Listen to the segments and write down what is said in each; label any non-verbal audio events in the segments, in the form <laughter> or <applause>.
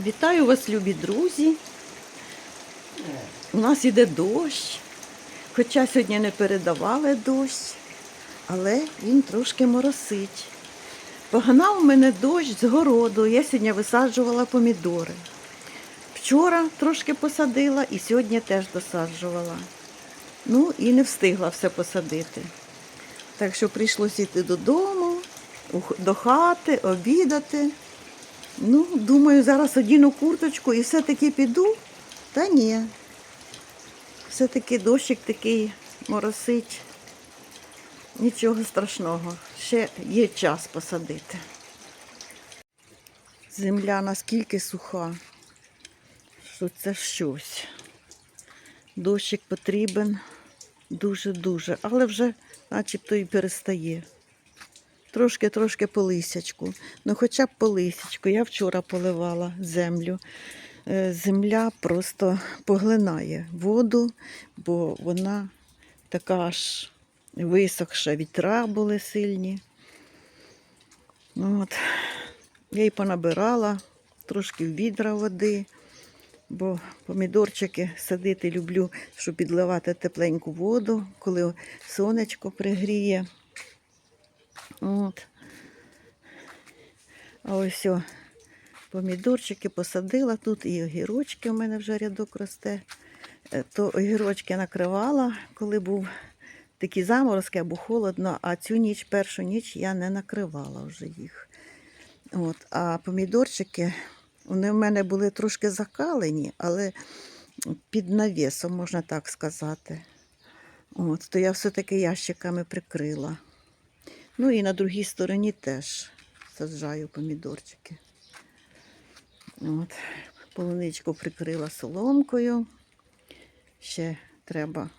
Вітаю вас, любі друзі. У нас іде дощ. Хоча сьогодні не передавали дощ, але він трошки моросить. Погнав мене дощ з городу. Я сьогодні висаджувала помідори. Вчора трошки посадила і сьогодні теж досаджувала. Ну і не встигла все посадити. Так що прийшлося йти додому, до хати, обідати. Ну, думаю, зараз одіну курточку і все-таки піду. Та ні. Все-таки дощик такий моросить. Нічого страшного. Ще є час посадити. Земля наскільки суха, що це щось. Дощик потрібен дуже-дуже, але вже начебто і перестає. Трошки-трошки по лисячку. Ну, хоча б по лисячку. Я вчора поливала землю. Е, Земля просто поглинає воду, бо вона така аж висохша, вітра були сильні. Ну, От. Я її понабирала трошки в відра води, бо помідорчики садити люблю, щоб підливати тепленьку воду, коли сонечко пригріє. От. А ось о, помідорчики посадила тут і огірочки у мене вже рядок росте. Е, То огірочки накривала, коли був такі заморозки або холодно, а цю ніч, першу ніч я не накривала вже їх. От. А помідорчики, вони в мене були трошки закалені, але під навісом, можна так сказати. От, то я все-таки ящиками прикрила. Ну і на другій стороні теж саджаю помідорчики. От. Полуничку прикрила соломкою. Ще треба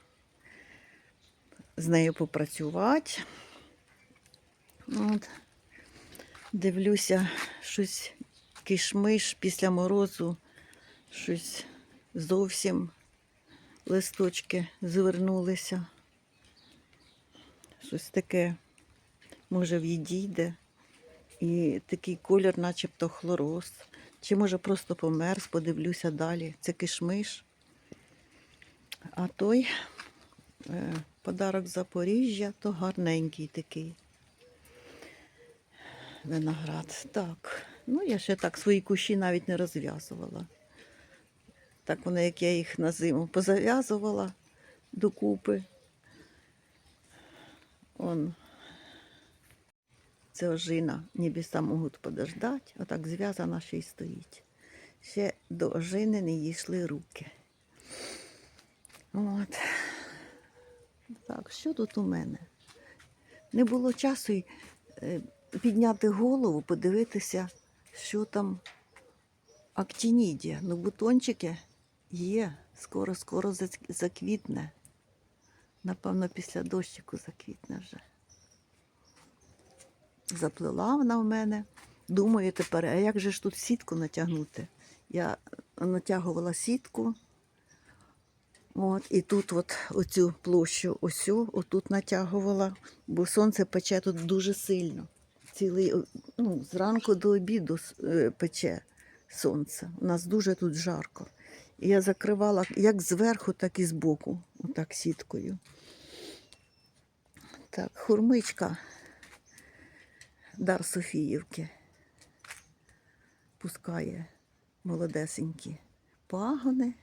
з нею попрацювати. От. Дивлюся, щось кишмиш після морозу, щось зовсім листочки звернулися. Щось таке може відійде. І такий колір, начебто хлороз. Чи може просто померз, подивлюся далі. Це кишмиш. А той е, подарок Запоріжжя, то гарненький такий виноград. Так. Ну, я ще так свої кущі навіть не розв'язувала. Так вони, як я їх на зиму позав'язувала докупи. Он це ожина, небеса можуть подождати, отак зв'язана ще й стоїть. Ще до ожини не йшли руки. От. Так, що тут у мене? Не було часу й, е, підняти голову, подивитися, що там актінідія. Ну, бутончики є, скоро-скоро заквітне. Напевно, після дощику заквітне вже. Заплила вона в мене. Думаю тепер, а як же ж тут сітку натягнути? Я натягувала сітку. От, і тут от оцю площу осю, отут натягувала, бо сонце пече тут дуже сильно. Цілий, ну, зранку до обіду е, пече сонце. У нас дуже тут жарко. І я закривала як зверху, так і збоку, отак сіткою. Так, хурмичка Дар Софіївки пускає молодесенькі пагони.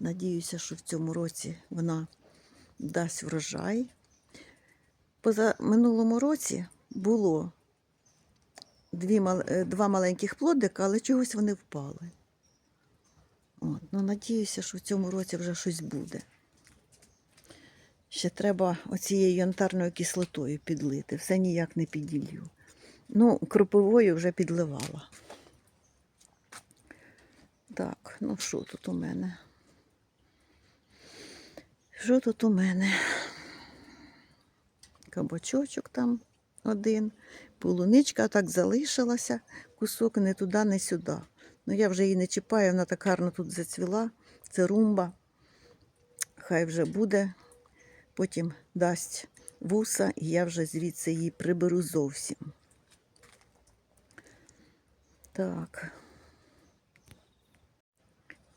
Надіюся, що в цьому році вона дасть врожай. Поза минулому році було дві, е, два маленьких плодика, але чогось вони впали. От, ну, надіюся, що в цьому році вже щось буде. Ще треба оцією янтарною кислотою підлити. Все ніяк не піділью. Ну, кропивою вже підливала. Так, ну що тут у мене? Що тут у мене? Кабачочок там один, полуничка так залишилася, кусок не туди, не сюди. Ну я вже її не чіпаю, вона так гарно тут зацвіла. Це румба. Хай вже буде. Потім дасть вуса, і я вже звідси її приберу зовсім. Так.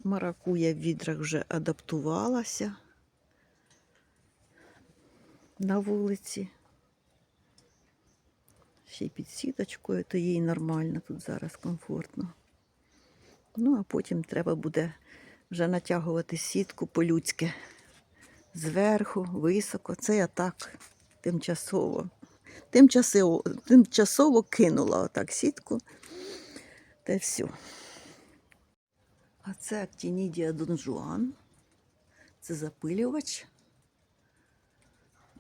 Маракуя в відрах вже адаптувалася на вулиці. Ще й під сіточкою, то їй нормально тут зараз комфортно. Ну, а потім треба буде вже натягувати сітку по-людськи. Зверху, високо. Це я так тимчасово. Тимчасово, тимчасово кинула отак сітку. Та все. А це Актінідія Донжуан. Це запилювач.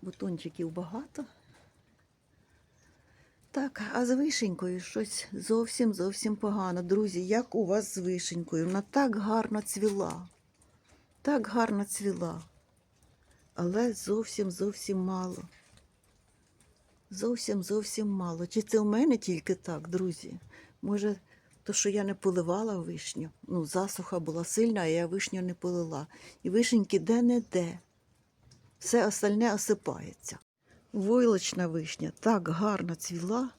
Бутончиків багато. Так, а з вишенькою щось зовсім зовсім погано. Друзі, як у вас з вишенькою? Вона так гарно цвіла. Так гарно цвіла. Але зовсім зовсім мало. Зовсім зовсім мало. Чи це у мене тільки так, друзі? Може, то, що я не поливала вишню. Ну, засуха була сильна, а я вишню не полила. І вишеньки де-не-де. Все остальне осипається. Войлочна вишня так гарно цвіла.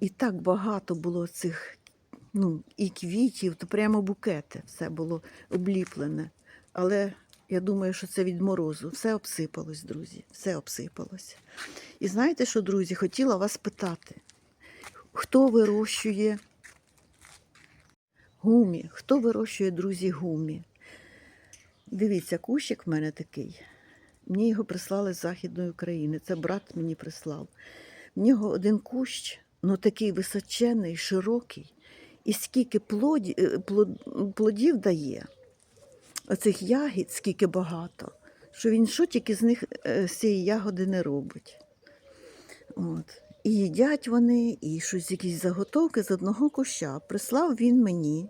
І так багато було цих ну, і квітів, то прямо букети. Все було обліплене. Але я думаю, що це від морозу. Все обсипалось, друзі. Все обсипалось. І знаєте що, друзі, хотіла вас питати, хто вирощує гумі? Хто вирощує, друзі, гумі? Дивіться, кущик в мене такий. Мені його прислали з Західної України. Це брат мені прислав. В нього один кущ, ну такий височений, широкий, і скільки плоді, е, плодів дає, оцих ягід, скільки багато, що він що тільки з них е, з цієї ягоди не робить. От. І їдять вони, і щось якісь заготовки з одного куща. Прислав він мені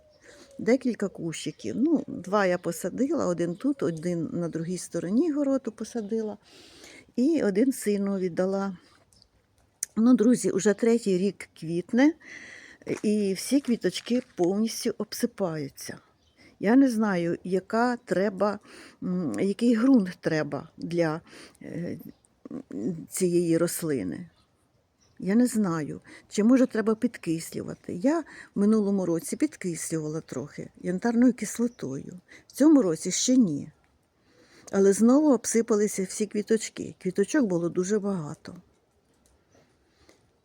декілька кущиків. Ну, два я посадила, один тут, один на другій стороні городу посадила, і один сину віддала. Ну, друзі, уже третій рік квітне, і всі квіточки повністю обсипаються. Я не знаю, яка треба, який ґрунт треба для е, цієї рослини. Я не знаю, чи може треба підкислювати. Я в минулому році підкислювала трохи янтарною кислотою. В цьому році ще ні. Але знову обсипалися всі квіточки. Квіточок було дуже багато.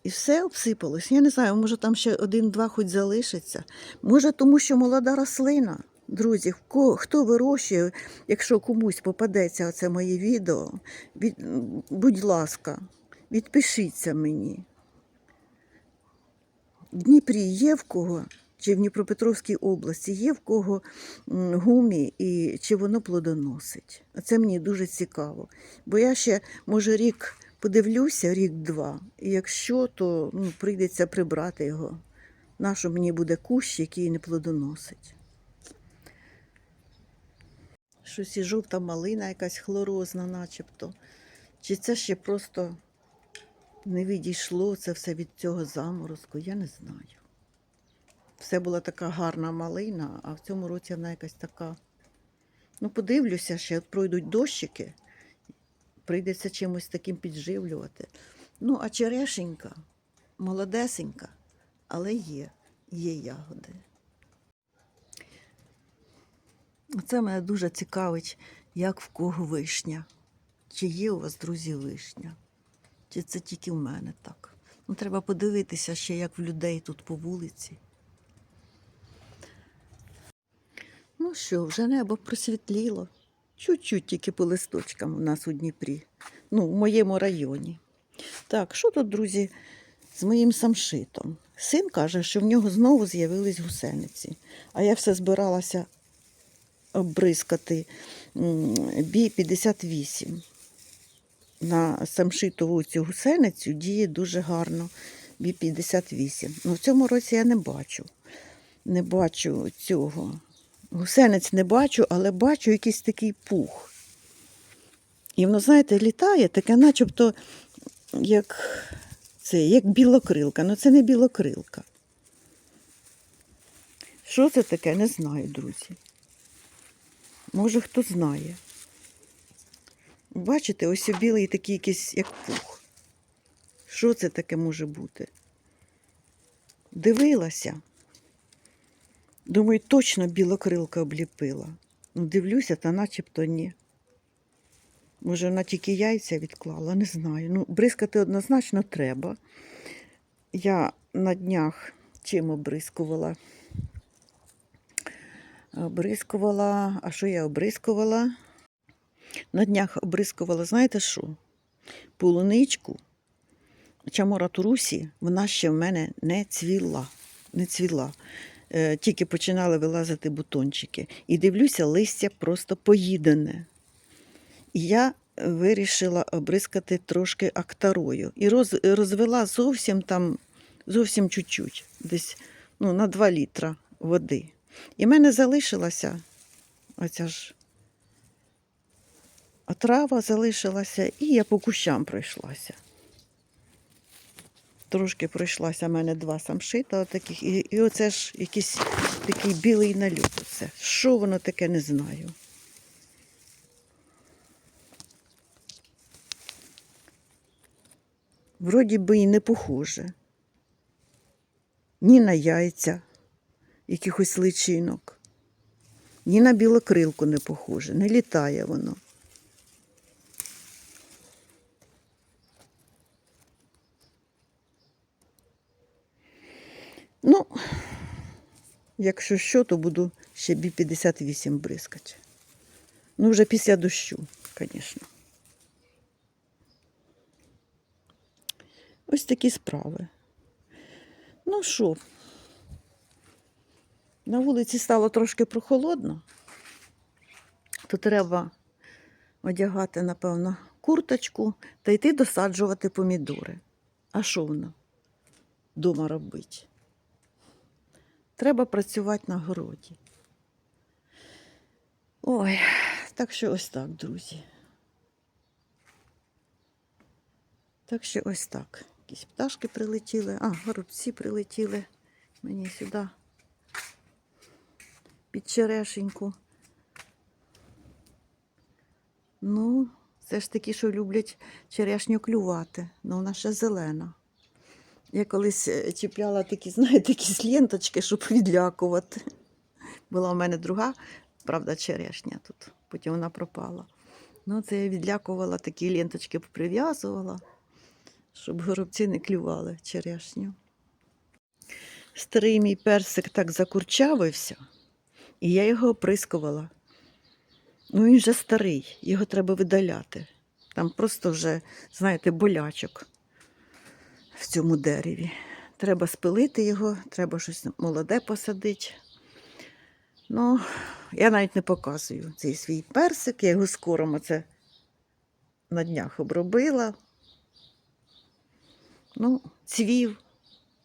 І все обсипалось. Я не знаю, може там ще один-два хоч залишиться. Може, тому що молода рослина. Друзі, хто вирощує, якщо комусь попадеться оце моє відео, від, будь ласка, відпишіться мені. В Дніпрі є в кого, чи в Дніпропетровській області є в кого гумі і чи воно плодоносить. А це мені дуже цікаво. Бо я ще, може, рік подивлюся, рік-два, і якщо, то ну, прийдеться прибрати його. Нащо мені буде кущ, який не плодоносить. Щось і жовта малина якась хлорозна, начебто. Чи це ще просто не відійшло це все від цього заморозку, я не знаю. Все була така гарна малина, а в цьому році вона якась така. Ну, подивлюся, ще пройдуть дощики, прийдеться чимось таким підживлювати. Ну, а черешенька, молодесенька, але є, є ягоди. Це мене дуже цікавить, як в кого вишня. Чи є у вас, друзі, вишня? Чи це тільки в мене так? Ну, треба подивитися ще, як в людей тут по вулиці. Ну що, вже небо просвітліло. Чуть-чуть тільки по листочкам у нас у Дніпрі. Ну, в моєму районі. Так, що тут, друзі, з моїм самшитом? Син каже, що в нього знову з'явились гусениці. А я все збиралася обризкати м, бі 58 на самшитову цю гусеницю діє дуже гарно бі 58 Ну, в цьому році я не бачу. Не бачу цього. Гусениць не бачу, але бачу якийсь такий пух. І воно, знаєте, літає, таке начебто як, це, як білокрилка. Ну це не білокрилка. Що це таке, не знаю, друзі. Може, хто знає. Бачите, ось білий такий якийсь, як пух. Що це таке може бути? Дивилася. Думаю, точно білокрилка обліпила. Ну, дивлюся, та начебто ні. Може, вона тільки яйця відклала, не знаю. Ну, бризкати однозначно треба. Я на днях чим обрискувала? Обрискувала. А що я обрискувала? На днях обрискувала, знаєте що? Полуничку. Чамора Турусі, вона ще в мене не цвіла. Не цвіла. Е, тільки починали вилазити бутончики. І дивлюся, листя просто поїдене. І я вирішила обрискати трошки актарою. І роз, розвела зовсім там, зовсім чуть-чуть, десь ну, на 2 літра води. І в мене залишилася оця ж отрава залишилася, і я по кущам пройшлася. Трошки пройшлася в мене два самшита отаких, і, і оце ж якийсь такий білий нальот. Оце. Що воно таке, не знаю. Вроді би і не похоже. Ні на яйця якихось личинок, ні на білокрилку не похоже, не літає воно. Ну, якщо що, то буду ще бі 58 бризкати. Ну, вже після дощу, звісно. Ось такі справи. Ну що, на вулиці стало трошки прохолодно, то треба одягати, напевно, курточку та йти досаджувати помідори. А що воно вдома робить? Треба працювати на городі. Ой, так що ось так, друзі. Так що ось так. Якісь пташки прилетіли, а, горобці прилетіли мені сюди під черешеньку. Ну, це ж такі, що люблять черешню клювати, ну вона ще зелена. Я колись е, чіпляла такі, <laughs> знаєте, якісь ленточки, щоб відлякувати. Була в мене друга, правда, черешня тут, потім вона пропала. Ну, це я відлякувала такі ленточки, прив'язувала, щоб горобці не клювали черешню. Старий мій персик так закурчавився, і я його оприскувала. Ну, він вже старий, його треба видаляти. Там просто вже, знаєте, болячок в цьому дереві. Треба спилити його, треба щось молоде посадити. Ну, я навіть не показую цей свій персик. Я його скоро оце на днях обробила. Ну, цвів.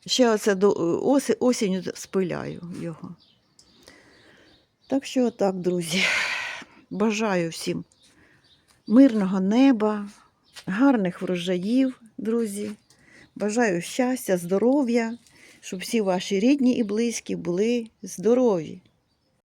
Ще оце до осі, осінню спиляю його. Так що отак, друзі. Бажаю всім мирного неба, гарних врожаїв, друзі. Бажаю щастя, здоров'я, щоб всі ваші рідні і близькі були здорові.